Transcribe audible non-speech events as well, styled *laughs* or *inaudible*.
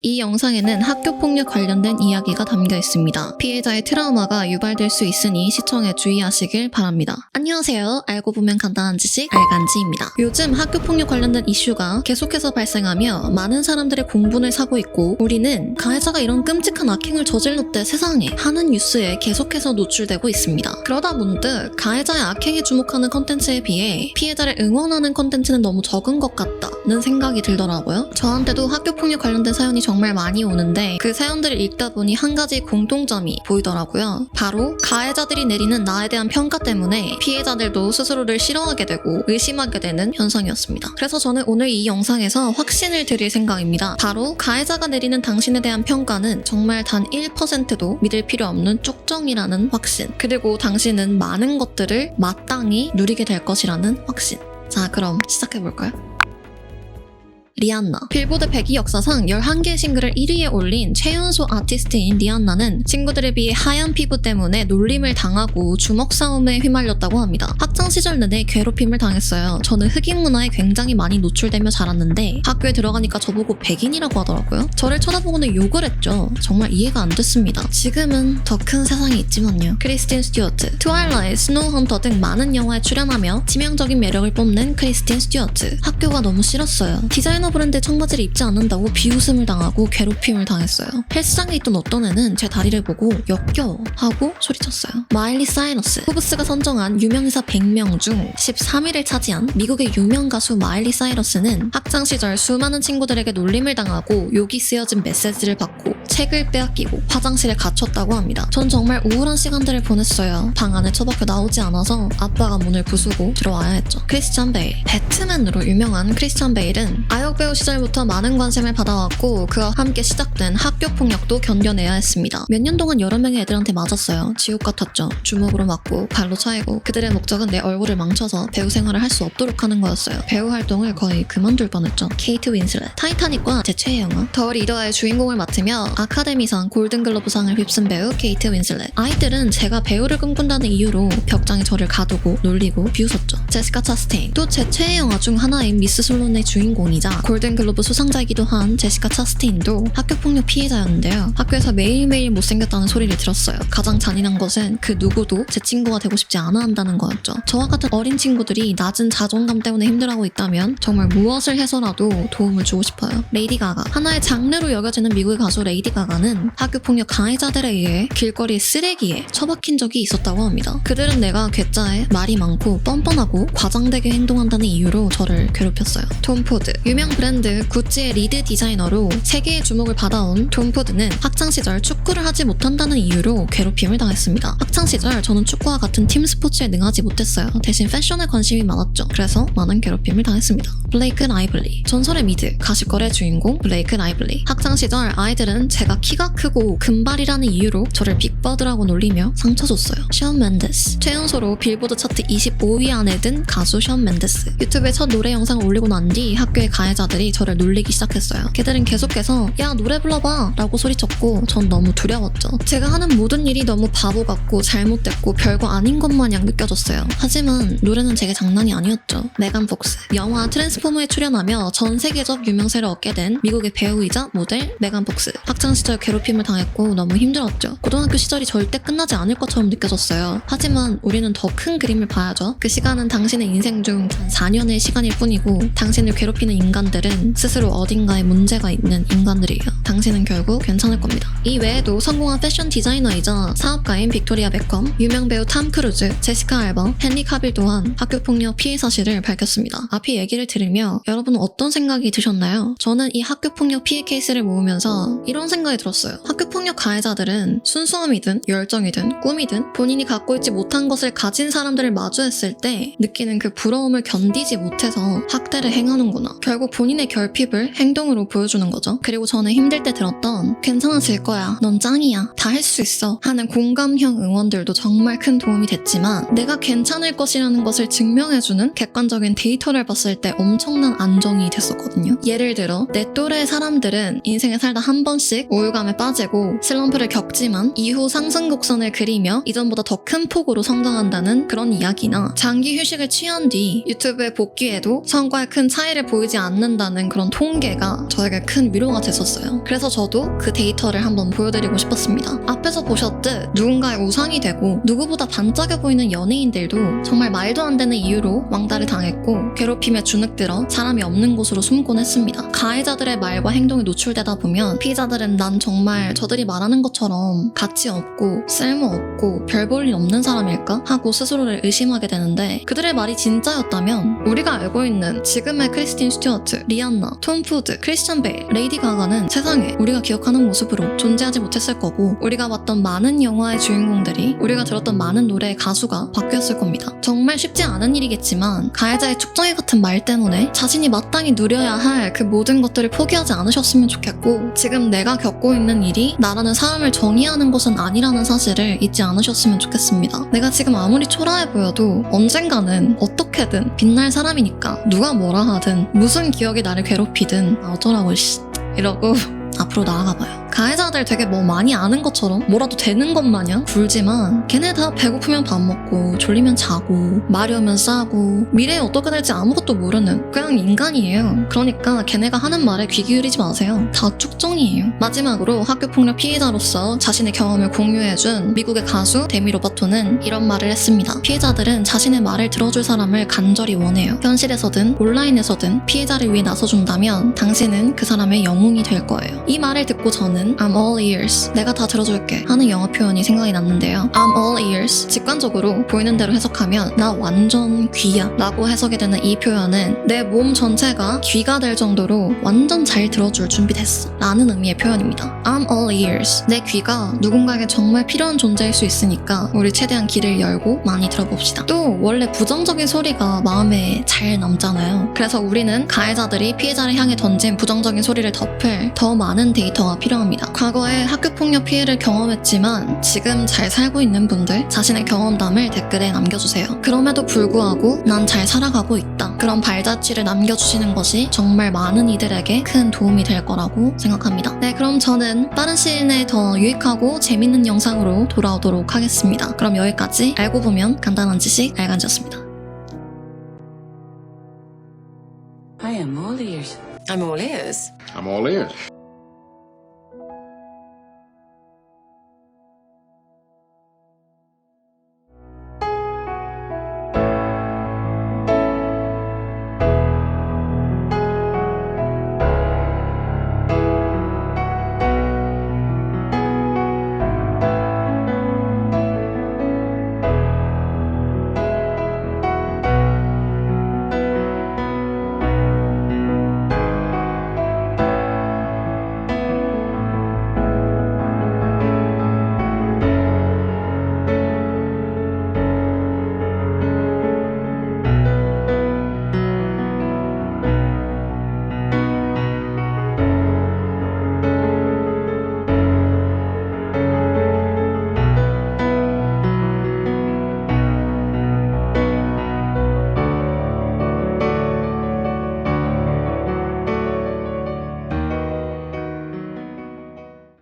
이 영상에는 학교 폭력 관련된 이야기가 담겨 있습니다. 피해자의 트라우마가 유발될 수 있으니 시청에 주의하시길 바랍니다. 안녕하세요. 알고 보면 간단한 지식 알간지입니다. 요즘 학교 폭력 관련된 이슈가 계속해서 발생하며 많은 사람들의 공분을 사고 있고 우리는 가해자가 이런 끔찍한 악행을 저질렀대 세상에 하는 뉴스에 계속해서 노출되고 있습니다. 그러다 문득 가해자의 악행에 주목하는 컨텐츠에 비해 피해자를 응원하는 컨텐츠는 너무 적은 것 같다는 생각이 들더라고요. 저한테도 학교 폭력 관련된 사연이 정말 많이 오는데 그 사연들을 읽다 보니 한 가지 공통점이 보이더라고요. 바로 가해자들이 내리는 나에 대한 평가 때문에 피해자들도 스스로를 싫어하게 되고 의심하게 되는 현상이었습니다. 그래서 저는 오늘 이 영상에서 확신을 드릴 생각입니다. 바로 가해자가 내리는 당신에 대한 평가는 정말 단 1%도 믿을 필요 없는 쪽정이라는 확신. 그리고 당신은 많은 것들을 마땅히 누리게 될 것이라는 확신. 자, 그럼 시작해볼까요? 리안나. 빌보드 100위 역사상 11개의 싱글을 1위에 올린 최연소 아티스트인 리안나는 친구들에 비해 하얀 피부 때문에 놀림을 당하고 주먹 싸움에 휘말렸다고 합니다. 학창 시절 내내 괴롭힘을 당했어요. 저는 흑인 문화에 굉장히 많이 노출되며 자랐는데 학교에 들어가니까 저보고 백인이라고 하더라고요. 저를 쳐다보고는 욕을 했죠. 정말 이해가 안 됐습니다. 지금은 더 큰 세상이 있지만요. 크리스틴 스튜어트, 트와일라이트, 스노우 헌터 등 많은 영화에 출연하며 치명적인 매력을 뽐낸 크리스틴 스튜어트. 학교가 너무 싫었어요. 디자이너 브랜드 청바지를 입지 않는다고 비웃음을 당하고 괴롭힘을 당했어요. 헬스장에 있던 어떤 애는 제 다리를 보고 역겨워 하고 소리쳤어요. 마일리 사이러스, 포브스가 선정한 유명인사 100명 중 13위를 차지한 미국의 유명 가수 마일리 사이러스는 학창 시절 수많은 친구들에게 놀림을 당하고 욕이 쓰여진 메시지를 받고 책을 빼앗기고 화장실에 갇혔다고 합니다. 전 정말 우울한 시간들을 보냈어요. 방 안에 처박혀 나오지 않아서 아빠가 문을 부수고 들어와야 했죠. 크리스찬 베일, 배트맨으로 유명한 크리스찬 베일은 아역 배우 시절부터 많은 관심을 받아왔고 그와 함께 시작된 학교 폭력도 견뎌내야 했습니다. 몇 년 동안 여러 명의 애들한테 맞았어요. 지옥 같았죠. 주먹으로 맞고 발로 차이고 그들의 목적은 내 얼굴을 망쳐서 배우 생활을 할 수 없도록 하는 거였어요. 배우 활동을 거의 그만둘 뻔했죠. 케이트 윈슬렛, 타이타닉과 제 최애 영화 더 리더의 주인공을 맡으며 아카데미상 골든글러브상을 휩쓴 배우 케이트 윈슬렛. 아이들은 제가 배우를 꿈꾼다는 이유로 벽장에 저를 가두고 놀리고 비웃었죠. 제시카 차스테인 또 제 최애 영화 중 하나인 미스 솔론의 주인공이자 골든글로브 수상자이기도 한 제시카 차스테인도 학교폭력 피해자였는데요. 학교에서 매일매일 못생겼다는 소리를 들었어요. 가장 잔인한 것은 그 누구도 제 친구가 되고 싶지 않아 한다는 거였죠. 저와 같은 어린 친구들이 낮은 자존감 때문에 힘들어하고 있다면 정말 무엇을 해서라도 도움을 주고 싶어요. 레이디 가가 하나의 장르로 여겨지는 미국의 가수 레이디 가가는 학교폭력 가해자들에 의해 길거리 쓰레기에 처박힌 적이 있었다고 합니다. 그들은 내가 괴짜에 말이 많고 뻔뻔하고 과장되게 행동한다는 이유로 저를 괴롭혔어요. 톰 포드 유명 브랜드 구찌의 리드 디자이너로 세계의 주목을 받아온 톰 포드는 학창 시절 축구를 하지 못한다는 이유로 괴롭힘을 당했습니다. 학창 시절 저는 축구와 같은 팀 스포츠에 능하지 못했어요. 대신 패션에 관심이 많았죠. 그래서 많은 괴롭힘을 당했습니다. 블레이크 라이블리 전설의 미드 가십걸의 주인공 블레이크 라이블리 학창 시절 아이들은 제가 키가 크고 금발이라는 이유로 저를 빅버드라고 놀리며 상처 줬어요. 션 맨데스 최연소로 빌보드 차트 25위 안에 든 가수 션 맨데스 유튜브에 첫 노래 영상을 올리고 난 뒤 학교의 가해자 들이 저를 놀리기 시작했어요. 걔들은 계속해서 야 노래 불러봐 라고 소리쳤고 전 너무 두려웠죠. 제가 하는 모든 일이 너무 바보 같고 잘못됐고 별거 아닌 것 마냥 느껴졌어요. 하지만 노래는 제게 장난이 아니었죠. 메간 폭스 영화 트랜스포머에 출연하며 전 세계적 유명세를 얻게 된 미국의 배우이자 모델 메간 폭스 학창 시절 괴롭힘을 당했고 너무 힘들었죠. 고등학교 시절이 절대 끝나지 않을 것처럼 느껴졌어요. 하지만 우리는 더 큰 그림을 봐야죠. 그 시간은 당신의 인생 중단 4년의 시간일 뿐이고 당신을 괴롭히는 인간 들은 스스로 어딘가에 문제가 있는 인간들이에요. 당신은 결국 괜찮을 겁니다. 이 외에도 성공한 패션 디자이너이자 사업가인 빅토리아 베컴, 유명 배우 탐 크루즈, 제시카 알바, 헨리 카빌 또한 학교 폭력 피해 사실을 밝혔습니다. 앞이 얘기를 들으며 여러분은 어떤 생각이 드셨나요? 저는 이 학교 폭력 피해 케이스를 모으면서 이런 생각이 들었어요. 학교 폭력 가해자들은 순수함이든 열정이든 꿈이든 본인이 갖고 있지 못한 것을 가진 사람들을 마주했을 때 느끼는 그 부러움을 견디지 못해서 학대를 행하는구나. 결국 본인의 결핍을 행동으로 보여주는 거죠. 그리고 저는 힘들 때 들었던 괜찮아질 거야. 넌 짱이야. 다 할 수 있어. 하는 공감형 응원들도 정말 큰 도움이 됐지만 내가 괜찮을 것이라는 것을 증명해주는 객관적인 데이터를 봤을 때 엄청난 안정이 됐었거든요. 예를 들어 내 또래 사람들은 인생에 살다 한 번씩 우울감에 빠지고 슬럼프를 겪지만 이후 상승 곡선을 그리며 이전보다 더 큰 폭으로 성장한다는 그런 이야기나 장기 휴식을 취한 뒤 유튜브에 복귀해도 성과에 큰 차이를 보이지 않는 않는다는 그런 통계가 저에게 큰 위로가 됐었어요. 그래서 저도 그 데이터를 한번 보여드리고 싶었습니다. 앞에서 보셨듯 누군가의 우상이 되고 누구보다 반짝여 보이는 연예인들도 정말 말도 안 되는 이유로 왕따를 당했고 괴롭힘에 주눅들어 사람이 없는 곳으로 숨곤 했습니다. 가해자들의 말과 행동에 노출되다 보면 피해자들은 난 정말 저들이 말하는 것처럼 가치 없고 쓸모 없고 별 볼 일 없는 사람일까 하고 스스로를 의심하게 되는데 그들의 말이 진짜였다면 우리가 알고 있는 지금의 크리스틴 스튜어트, 리안나, 톰 푸드, 크리스찬 베일, 레이디 가가는 세상에 우리가 기억하는 모습으로 존재하지 못했을 거고 우리가 봤던 많은 영화의 주인공들이 우리가 들었던 많은 노래의 가수가 바뀌었을 겁니다. 정말 쉽지 않은 일이겠지만 가해자의 축정이 같은 말 때문에 자신이 마땅히 누려야 할 그 모든 것들을 포기하지 않으셨으면 좋겠고 지금 내가 겪고 있는 일이 나라는 사람을 정의하는 것은 아니라는 사실을 잊지 않으셨으면 좋겠습니다. 내가 지금 아무리 초라해 보여도 언젠가는 어떻게든 빛날 사람이니까 누가 뭐라 하든 무슨 기억 이 나를 괴롭히든 아, 어쩌라고 씨 이러고 *laughs* 앞으로 나아가 봐요. 가해자들 되게 뭐 많이 아는 것처럼 뭐라도 되는 것 마냥 굴지만 걔네 다 배고프면 밥 먹고 졸리면 자고 오면 싸고 미래에 어떻게 될지 아무것도 모르는 그냥 인간이에요. 그러니까 걔네가 하는 말에 귀 기울이지 마세요. 다 축정이에요. 마지막으로 학교폭력 피해자로서 자신의 경험을 공유해준 미국의 가수 데미 로버토는 이런 말을 했습니다. 피해자들은 자신의 말을 들어줄 사람을 간절히 원해요. 현실에서든 온라인에서든 피해자를 위해 나서준다면 당신은 그 사람의 영웅이 될 거예요. 이 말을 듣고 저는 I'm all ears. 내가 다 들어줄게. 하는 영어 표현이 생각이 났는데요. I'm all ears. 직관적으로 보이는 대로 해석하면 나 완전 귀야. 라고 해석이 되는 이 표현은 내 몸 전체가 귀가 될 정도로 완전 잘 들어줄 준비됐어. 라는 의미의 표현입니다. I'm all ears. 내 귀가 누군가에게 정말 필요한 존재일 수 있으니까 우리 최대한 귀를 열고 많이 들어봅시다. 또 원래 부정적인 소리가 마음에 잘 남잖아요. 그래서 우리는 가해자들이 피해자를 향해 던진 부정적인 소리를 덮을 더 많은 데이터가 필요합 니다. 과거에 학교폭력 피해를 경험했지만 지금 잘 살고 있는 분들 자신의 경험담을 댓글에 남겨주세요. 그럼에도 불구하고 난 잘 살아가고 있다. 그런 발자취를 남겨주시는 것이 정말 많은 이들에게 큰 도움이 될 거라고 생각합니다. 네, 그럼 저는 빠른 시일 내에 더 유익하고 재밌는 영상으로 돌아오도록 하겠습니다. 그럼 여기까지 알고 보면 간단한 지식 알간지였습니다. I am all ears. I'm all ears. I'm all ears.